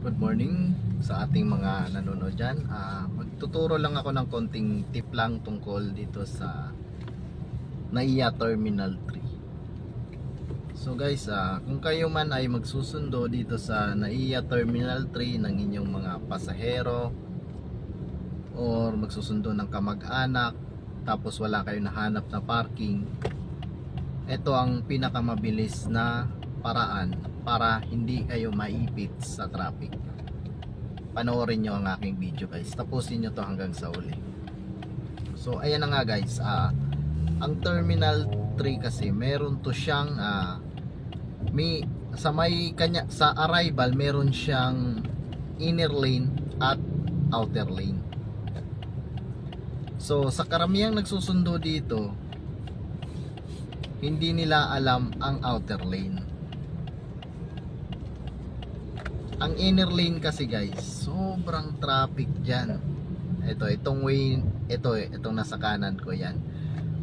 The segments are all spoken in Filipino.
Good morning sa ating mga nanonood dyan. Ah, magtuturo lang ako ng konting tip lang tungkol dito sa NAIA Terminal 3. So guys, ah, kung kayo man ay magsusundo dito sa NAIA Terminal 3 ng inyong mga pasahero or magsusundo ng kamag-anak tapos wala kayo nahanap na parking ito ang pinakamabilis na paraan para hindi kayo maipit sa traffic. Panoorin nyo ang aking video guys. Tapusin nyo to hanggang sa uli so ayan na nga guys. Ah, ang terminal 3 kasi meron to siyang ah, may sa may kanya sa arrival meron siyang inner lane at outer lane. So sa karamihang nagsusundo dito hindi nila alam ang outer lane. Ang inner lane kasi guys, sobrang traffic dyan. Ito, itong way, ito, itong nasa kanan ko yan.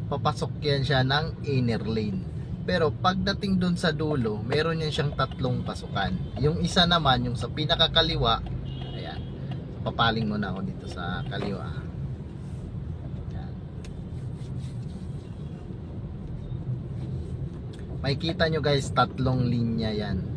Papasok yan siya ng inner lane. Pero pagdating dun sa dulo, meron yan siyang tatlong pasukan. Yung isa naman, yung sa pinakakaliwa, ayan, papaling muna ako dito sa kaliwa. Ayan. Makikita nyo guys, tatlong linya yan.